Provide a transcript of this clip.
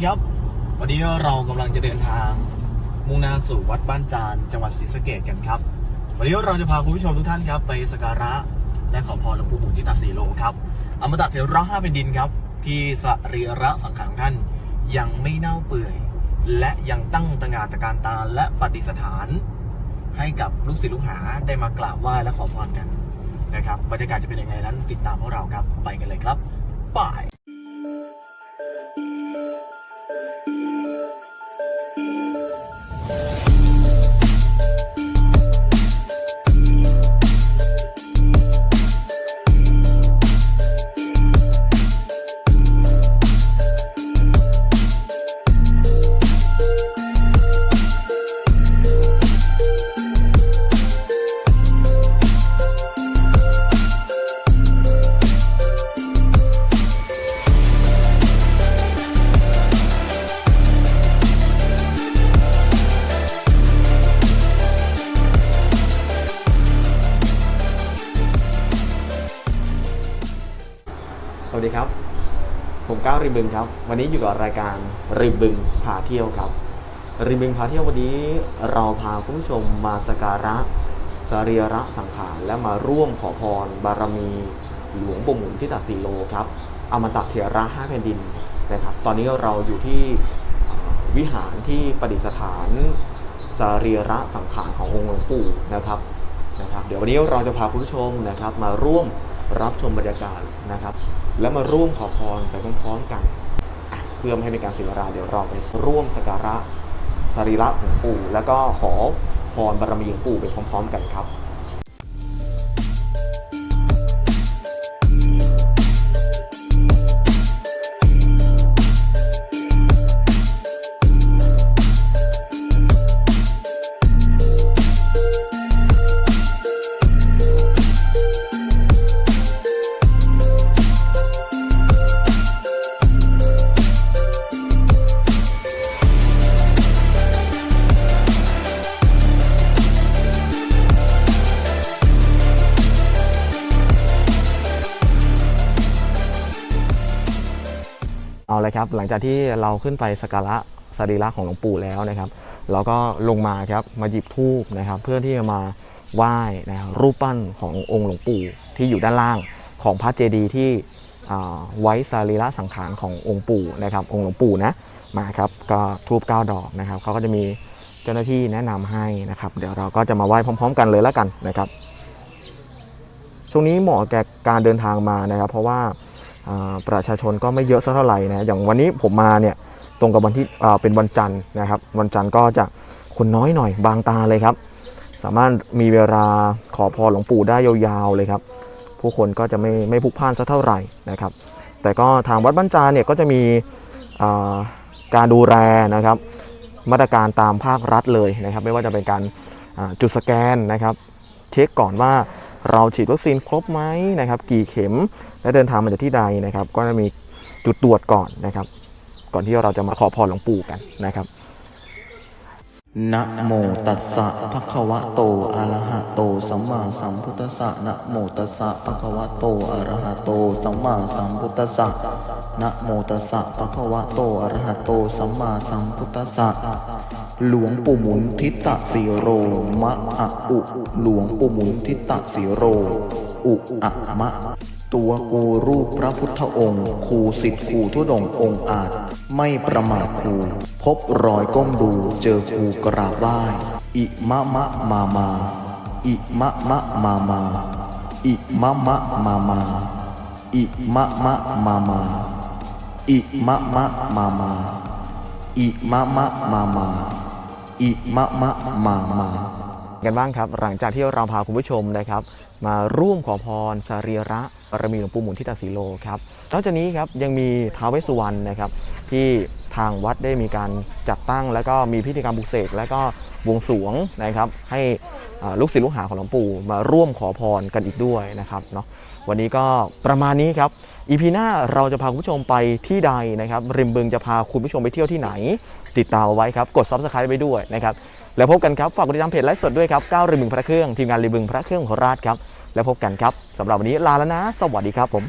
วัสดีครับ วันนี้เรากำลังจะเดินทาง มุ่งหน้าสู่วัดบ้านจานจังหวัดศรีสะเกดกันครับ วันนี้เราจะพาคุณผู้ชมทุกท่านครับ ไปสักการะและขอพรหลวงปู่หมุนที่ตาสีโลครับอมตะเถระห้าเป็นดินครับ ที่สรีระสังขารของท่านยังไม่เน่าเปื่อย และยังตั้งตระหงานตะการตาและปฏิสถาน ให้กับลูกศิษย์ลูกหาได้มากราบไหว้และขอพรกันนะครับบรรยากาศจะเป็นยังไงนั้นติดตามพวกเราครับไปกันเลยครับไปส ดีครับ ผมก้าวริบึงครับ วันนี้อยู่กับรายการริบึงพาเที่ยวครับ ริบึงพาเที่ยววันนี้เราพาคุณผู้ชมมาสการะสรีระสังขารและมาร่วมขอพรบารมีหลวงปู่หมุนที่ตัดสีโลครับอมตะเถระห้าแผ่นดินนะครับ ตอนนี้เราอยู่ที่วิหารที่ประดิษฐานสรีระสังขารขององค์หลวงปู่นะครับนะครับ เดี๋ยววันนี้เราจะพาคุณผู้ชมนะครับมาร่วม รับชมบรรยากาศนะครับ แล้วมาร่วมขอพรไปพร้อมๆกัน เพื่อไม่ให้เป็นการเสียเวลาเดี๋ยวเราไปร่วมสักการะสรีระของปู่ แล้วก็ขอพรบารมีของปู่ไปพร้อม ๆ กันครับ เอาเลยครับ หลังจากที่เราขึ้นไปสักการะสรีระของหลวงปู่แล้วนะครับ เราก็ลงมาครับมาหยิบธูปนะครับ เพื่อที่จะมาไหว้นะครับรูปปั้นขององค์หลวงปู่ที่อยู่ด้านล่างของพระเจดีย์ที่ไว้สรีระสังขารขององค์ปู่นะครับ องค์หลวงปู่นะมาครับก็ทูบเก้าดอกนะครับเขาก็จะมีเจ้าหน้าที่แนะนำให้นะครับ เดี๋ยวเราก็จะมาไหว้พร้อม ๆ กันเลยแล้วกันนะครับ ช่วงนี้เหมาะแก่การเดินทางมานะครับ เพราะว่า ประชาชนก็ไม่เยอะสักเท่าไหร่นะอย่างวันนี้ผมมาเนี่ยตรงกับวันที่เป็นวันจันทร์นะครับวันจันทร์ก็จะคนน้อยหน่อยบางตาเลยครับ สามารถมีเวลาขอพรหลวงปู่ได้ยาวๆเลยครับ ผู้คนก็จะไม่ไม่พลุกพล่านสักเท่าไหร่นะครับ แต่ก็ทางวัดบ้านจานเนี่ยก็จะมีการดูแลนะครับ มาตรการตามภาครัฐเลยนะครับ ไม่ว่าจะเป็นการจุดสแกนนะครับ เช็คก่อนว่า เราฉีดวัคซีนครบไหมนะครับ กี่เข็มและเดินทางมาจากที่ใดนะครับ ก็จะมีจุดตรวจก่อนนะครับ ก่อนที่เราจะมาขอพรหลวงปู่กันนะครับ นะโมตัสสะภะคะวะโตอะระหะโตสัมมาสัมพุทธัสสะนะโมตัสสะภะคะวะโตอะระหะโตสัมมาสัมพุทธัสสะนะโมตัสสะภะคะวะโตอะระหะโตสัมมาสัมพุทธัสสะหลวงปู่หมุนทิตตสีโร มะอะอุ หลวงปู่หมุนทิตตสีโร อุอะมะ ตัวกูรูปพระพุทธองค์ครูสิทธิ์ครูทุดงองค์อาจ ไม่ประมาทครูพบรอยก้มดูเจอครูกราบไหว้อิมะมะมามาอิมะมะมามาอิมะมะมามาอิมะมะมามาอิมะมะมามาอิมะมะมามาอิมะมะมามา กันบ้างครับ หลังจากที่เราพาคุณผู้ชมนะครับ มาร่วมขอพรสรีระบารมีหลวงปู่หมุนที่ตาสีโลครับนอกจากนี้ครับยังมีท้าวเวสสุวรรณนะครับที่ทางวัดได้มีการจัดตั้ง แล้วก็มีพิธีกรรมบุกเสกแล้วก็บวงสรวงนะครับ ให้ลูกศิษย์ลูกหาของหลวงปู่มาร่วมขอพรกันอีกด้วยนะครับเนาะวันนี้ก็ประมาณนี้ครับอีพีหน้าเราจะพาคุณผู้ชมไปที่ใดนะครับริมบึงจะพาคุณผู้ชมไปเที่ยวที่ไหน ติดตามเอาไว้ครับกดซับสไครต์ไว้ด้วยนะครับ แล้วพบกันครับ ฝากกดติดตามเพจไลฟ์สดด้วยครับก้าวรีบึงพระเครื่องทีมงานรีบึงพระเครื่องโคราชครับ แล้วพบกันครับสำหรับวันนี้ลาแล้วนะ สวัสดีครับผม